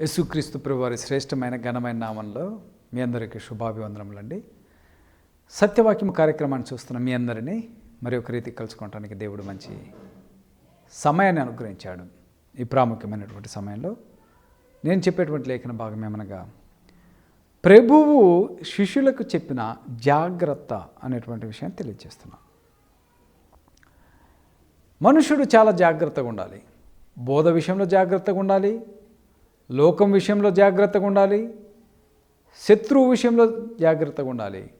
యేసుక్రీస్తు ప్రభువారి శ్రేష్టమైన ఘనమైన నామంలో మీ అందరికీ శుభాభివందనములండి. సత్యవాక్యం కార్యక్రమాన్ని చూస్తున్న మీ అందరినీ మరి ఒక రీతి కలుసుకోవటానికి దేవుడు మంచి సమయాన్ని అనుగ్రహించాడు. ఈ ప్రాముఖ్యమైనటువంటి సమయంలో నేను చెప్పేటువంటి లేఖన భాగం ఏమనగా ప్రభువు శిష్యులకు చెప్పిన జాగ్రత్త అనేటువంటి విషయాన్ని తెలియజేస్తున్నాను. మనుషుడు చాలా జాగ్రత్తగా ఉండాలి. బోధ విషయంలో జాగ్రత్తగా ఉండాలి. లోకం విషయంలో జాగ్రత్తగా ఉండాలి శత్రువు విషయంలో జాగ్రత్తగా ఉండాలి.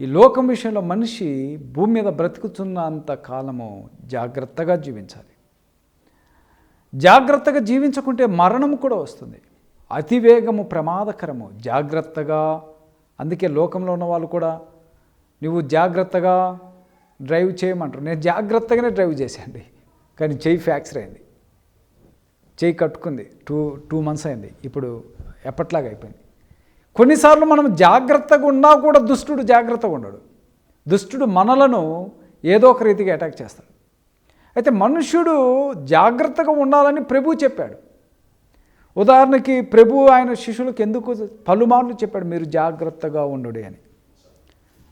ఈ లోకం విషయంలో మనిషి భూమి మీద బ్రతుకుతున్నంత కాలము జాగ్రత్తగా జీవించాలి. జాగ్రత్తగా జీవించకుంటే మరణం కూడా వస్తుంది. అతివేగము ప్రమాదకరము జాగ్రత్తగా. అందుకే లోకంలో ఉన్న వాళ్ళు కూడా నువ్వు జాగ్రత్తగా డ్రైవ్ చేయమంటారు. నేను జాగ్రత్తగానే డ్రైవ్ చేశాండి కానీ చేయి ఫ్యాక్చర్ అయింది. చేయి కట్టుకుంది. టూ టూ మంత్స్ అయింది. ఇప్పుడు ఎప్పట్లాగా అయిపోయింది. కొన్నిసార్లు మనం జాగ్రత్తగా ఉన్నా కూడా దుష్టుడు జాగ్రత్తగా ఉండడు. దుష్టుడు మనలను ఏదో ఒక రీతిగా అటాక్ చేస్తాడు. అయితే మనుష్యుడు జాగ్రత్తగా ఉండాలని ప్రభు చెప్పాడు. ఉదాహరణకి ప్రభు ఆయన శిష్యులకు ఎందుకు పలుమార్లు చెప్పాడు మీరు జాగ్రత్తగా ఉండు అని.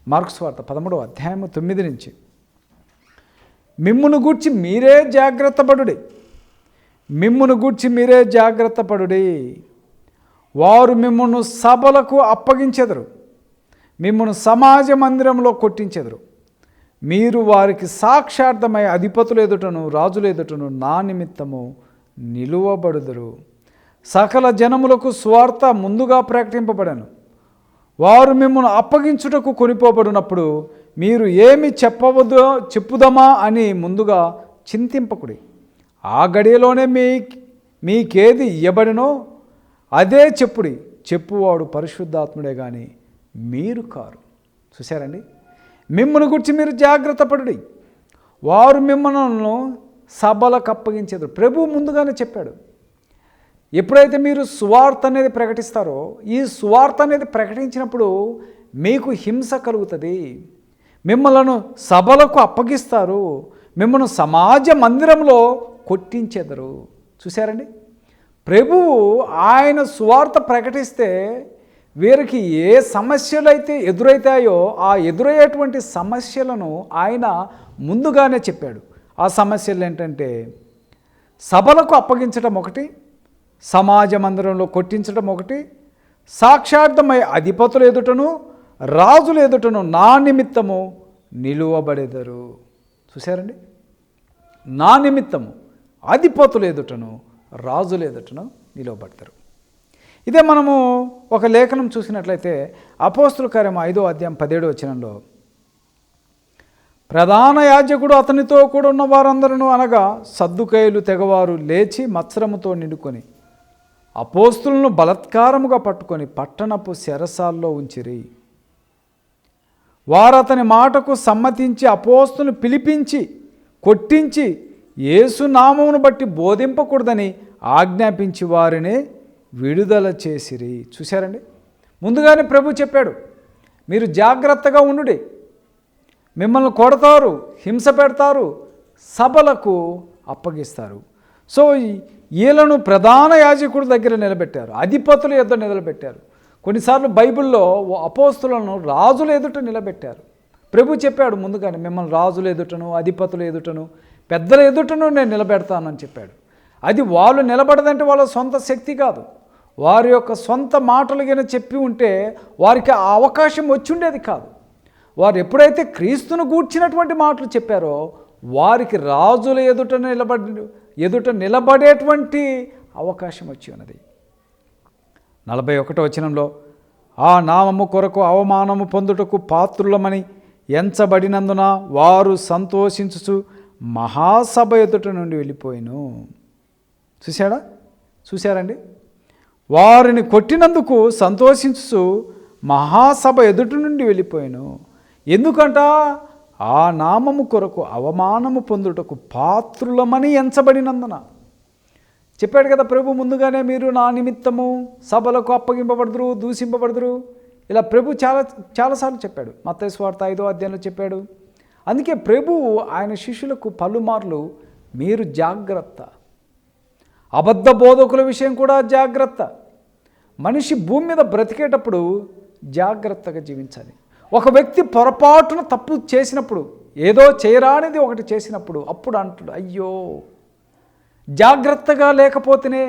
మార్క్స్ వార్త పదమూడవ అధ్యాయం తొమ్మిది నుంచి మిమ్మును గూర్చి మీరే జాగ్రత్త పడుడి మిమ్మును గూర్చి మీరే జాగ్రత్త పడుడి. వారు మిమ్మల్ని సభలకు అప్పగించెదరు. మిమ్మల్ని సమాజ మందిరంలో కొట్టించెదరు. మీరు వారికి సాక్షార్థమై అధిపతులు ఎదుటను రాజులు ఎదుటను నా నిమిత్తము నిలువబడుదురు. సకల జనములకు స్వార్థ ముందుగా ప్రకటింపబడను. వారు మిమ్మల్ని అప్పగించుటకు కొనిపోబడినప్పుడు మీరు ఏమి చెప్పవద్దో చెప్పుదమా అని ముందుగా చింతింపకుడి. ఆ గడియలోనే మీ మీకేది ఇయ్యబడినో అదే చెప్పుడి. చెప్పువాడు పరిశుద్ధాత్ముడే కానీ మీరు కారు. చూశారండి? మిమ్మల్ని గురించి మీరు జాగ్రత్త పడుడి. వారు మిమ్మల్ని సభలకు అప్పగించేది ప్రభు ముందుగానే చెప్పాడు. ఎప్పుడైతే మీరు సువార్త అనేది ప్రకటిస్తారో ఈ సువార్త అనేది ప్రకటించినప్పుడు మీకు హింస కలుగుతుంది. మిమ్మలను సభలకు అప్పగిస్తారు. మిమ్మల్ని సమాజ మందిరంలో కొట్టించెదరు. చూశారండి? ప్రభువు ఆయన సువార్త ప్రకటిస్తే వీరికి ఏ సమస్యలు అయితే ఎదురవుతాయో ఆ ఎదురయ్యేటువంటి సమస్యలను ఆయన ముందుగానే చెప్పాడు. ఆ సమస్యలు ఏంటంటే సభలకు అప్పగించడం ఒకటి సమాజ మందిరంలో కొట్టించడం ఒకటి సాక్షార్థమై అధిపతులు ఎదుటను రాజులు ఎదుటను నా నిమిత్తము నిలువబడేదరు. చూశారండి? నా నిమిత్తము అధిపతులు ఎదుటను రాజులు ఎదుటను నిలవబడతారు. ఇదే మనము ఒక లేఖనం చూసినట్లయితే అపోస్తుల కార్యం ఐదో అధ్యాయం పదిహేడు వచనంలో ప్రధాన యాజకుడు అతనితో కూడా ఉన్న వారందరూ అనగా సద్దుకైలు తెగవారు లేచి మత్సరముతో నిండుకొని అపోస్తులను బలత్కారముగా పట్టుకొని పట్టణపు శరసాల్లో ఉంచిరి. వారు అతని మాటకు సమ్మతించి అపోస్తును పిలిపించి కొట్టించి ఏసునామమును బట్టి బోధింపకూడదని ఆజ్ఞాపించి వారిని విడుదల చేసిరి. చూశారండి? ముందుగానే ప్రభు చెప్పాడు మీరు జాగ్రత్తగా ఉండుడి. మిమ్మల్ని కొడతారు హింస పెడతారు సభలకు అప్పగిస్తారు. సో వీళ్ళను ప్రధాన యాజకుడి దగ్గర నిలబెట్టారు అధిపతుల ఎదుట నిలబెట్టారు. కొన్నిసార్లు బైబిల్లో అపోస్తులను రాజుల ఎదుట నిలబెట్టారు. ప్రభు చెప్పాడు ముందుగానే మిమ్మల్ని రాజులు ఎదుటను అధిపతులు ఎదుటను పెద్దల ఎదుటను నేను నిలబెడతానని చెప్పాడు. అది వాళ్ళు నిలబడదంటే వాళ్ళ సొంత శక్తి కాదు. వారి యొక్క సొంత మాటలు కింద చెప్పి ఉంటే వారికి ఆ అవకాశం వచ్చి ఉండేది కాదు. వారు ఎప్పుడైతే క్రీస్తును గూర్చినటువంటి మాటలు చెప్పారో వారికి రాజుల ఎదుట నిలబడి ఎదుట నిలబడేటువంటి అవకాశం వచ్చి ఉన్నది. నలభై ఒకటో వచనంలో ఆ నామము కొరకు అవమానము పొందుటకు పాత్రులమని ఎంచబడినందున వారు సంతోషించుచు మహాసభ ఎదుట నుండి వెళ్ళిపోయిను. చూశాడా? చూశారండి? వారిని కొట్టినందుకు సంతోషించుచు మహాసభ ఎదుటి నుండి వెళ్ళిపోయాను. ఎందుకంట? ఆ నామము కొరకు అవమానము పొందుటకు పాత్రులమని ఎంచబడినందున. చెప్పాడు కదా ప్రభు ముందుగానే మీరు నా నిమిత్తము సభలకు అప్పగింపబడదురు దూషింపబడదురు. ఇలా ప్రభు చాలా చాలాసార్లు చెప్పాడు. మత స్వార్థ ఐదో అధ్యాయంలో చెప్పాడు అందుకే ప్రభువు ఆయన శిష్యులకు పలుమార్లు మీరు జాగ్రత్త. అబద్ధ బోధకుల విషయం కూడా జాగ్రత్త. మనిషి భూమి మీద బ్రతికేటప్పుడు జాగ్రత్తగా జీవించాలి. ఒక వ్యక్తి పొరపాటున తప్పు చేసినప్పుడు ఏదో చేయరానిది ఒకటి చేసినప్పుడు అప్పుడు అంటాడు అయ్యో జాగ్రత్తగా లేకపోతేనే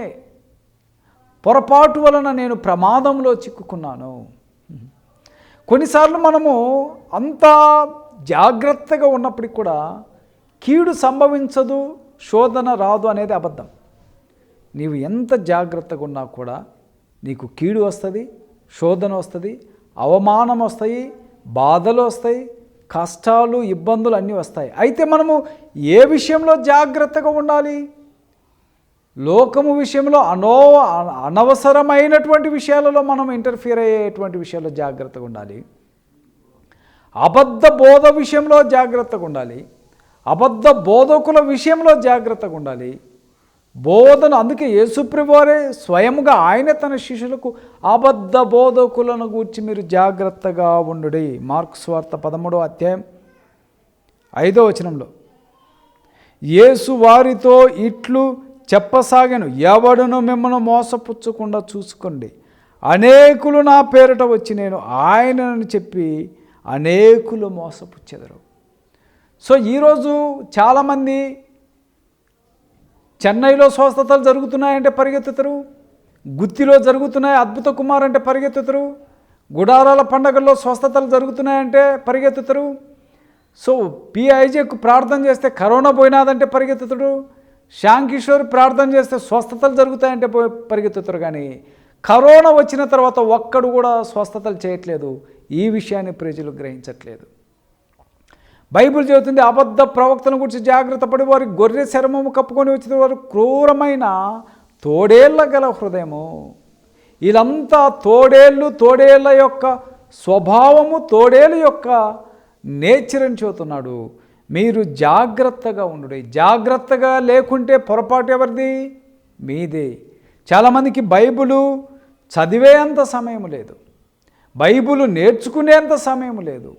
పొరపాటు వలన నేను ప్రమాదంలో చిక్కుకున్నాను. కొన్నిసార్లు మనము అంత జాగ్రత్తగా ఉన్నప్పటికి కూడా కీడు సంభవించదు శోధన రాదు అనేది అబద్ధం. నీవు ఎంత జాగ్రత్తగా ఉన్నా కూడా నీకు కీడు వస్తుంది శోధన వస్తుంది అవమానం వస్తాయి బాధలు వస్తాయి కష్టాలు ఇబ్బందులు అన్నీ వస్తాయి. అయితే మనము ఏ విషయంలో జాగ్రత్తగా ఉండాలి? లోకము విషయంలో అనో అనవసరమైనటువంటి విషయాలలో మనం ఇంటర్ఫియర్ అయ్యేటువంటి విషయాల్లో జాగ్రత్తగా ఉండాలి. అబద్ధ బోధ విషయంలో జాగ్రత్తగా ఉండాలి. అబద్ధ బోధకుల విషయంలో జాగ్రత్తగా ఉండాలి. బోధన అందుకే యేసుప్రభువారే స్వయంగా ఆయన తన శిష్యులకు అబద్ధ బోధకులను గూర్చి మీరు జాగ్రత్తగా ఉండుడి. మార్క్స్ వార్త పదమూడో అధ్యాయం ఐదో వచనంలో యేసు వారితో ఇట్లు చెప్పసాగాను ఎవడును మిమ్మల్ని మోసపుచ్చకుండా చూసుకోండి. అనేకులు నా పేరిట వచ్చి నేను ఆయనని చెప్పి అనేకులు మోసపుచ్చెదరు. సో ఈరోజు చాలామంది చెన్నైలో స్వస్థతలు జరుగుతున్నాయంటే పరిగెత్తుతారు గుత్తిలో జరుగుతున్నాయి అద్భుత కుమార్ అంటే పరిగెత్తుతారు గుడారాల పండగల్లో స్వస్థతలు జరుగుతున్నాయంటే పరిగెత్తుతారు. సో పిఐజేకు ప్రార్థన చేస్తే కరోనా పోయినాదంటే పరిగెత్తుతాడు. శ్యామ్ కిషోర్ ప్రార్థన చేస్తే స్వస్థతలు జరుగుతాయంటే పరిగెత్తుతారు కానీ కరోనా వచ్చిన తర్వాత ఒక్కడు కూడా స్వస్థతలు చేయట్లేదు. ఈ విషయాన్ని ప్రజలు గ్రహించట్లేదు. బైబిల్ చెబుతుంది అబద్ధ ప్రవక్తను గురించి జాగ్రత్త పడి వారి గొర్రె చర్మము కప్పుకొని వచ్చిన వారు క్రూరమైన తోడేళ్ళ గల హృదయము. వీళ్ళంతా తోడేళ్ళు తోడేళ్ళ యొక్క స్వభావము తోడేళ్ళ యొక్క నేచర్ అని చెబుతున్నాడు. మీరు జాగ్రత్తగా ఉండుడి. జాగ్రత్తగా లేకుంటే పొరపాటు ఎవరిది? మీదే. చాలామందికి బైబిలు చదివేంత సమయం లేదు. బైబిలు నేర్చుకునేంత సమయం లేదు.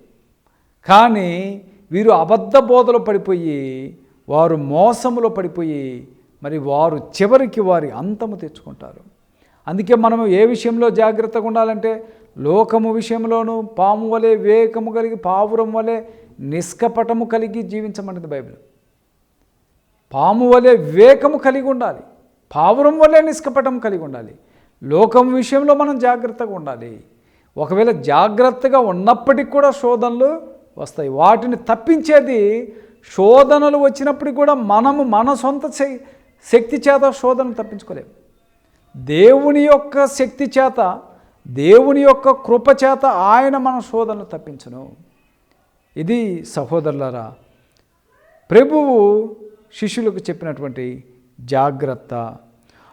కానీ వీరు అబద్ధ బోధలో పడిపోయి వారు మోసములో పడిపోయి మరి వారు చివరికి వారి అంతము తెచ్చుకుంటారు. అందుకే మనము ఏ విషయంలో జాగ్రత్తగా ఉండాలంటే లోకము విషయంలోనూ పాము వలె వివేకము కలిగి పావురం వలె నిష్కపటము కలిగి జీవించమన్నది బైబిల్. పాము వలె వివేకము కలిగి ఉండాలి. పావురం వలె నిష్కపటం కలిగి ఉండాలి. లోకం విషయంలో మనం జాగ్రత్తగా ఉండాలి. ఒకవేళ జాగ్రత్తగా ఉన్నప్పటికీ కూడా శోధనలు వస్తాయి. వాటిని తప్పించేది శోధనలు వచ్చినప్పటికి కూడా మనము మన సొంత శ- శక్తి చేత శోధనలు తప్పించుకోలేము దేవుని యొక్క శక్తి చేత దేవుని యొక్క కృప చేత ఆయన మన శోధనలు తప్పించను. ఇది సహోదరులారా ప్రభువు శిష్యులకు చెప్పినటువంటి జాగ్రత్త.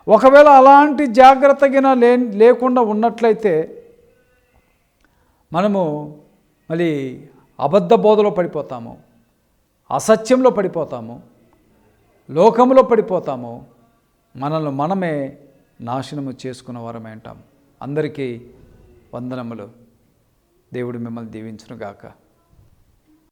ఒకవేళ అలాంటి జాగ్రత్తగిన లే లేకుండా ఉన్నట్లయితే మనము మళ్ళీ అబద్ధ బోధలో పడిపోతాము అసత్యంలో పడిపోతాము లోకంలో పడిపోతాము మనల్ని మనమే నాశనము చేసుకున్న వారమే అంటాం. అందరికీ వందనములు. దేవుడు మిమ్మల్ని దీవించునుగాక.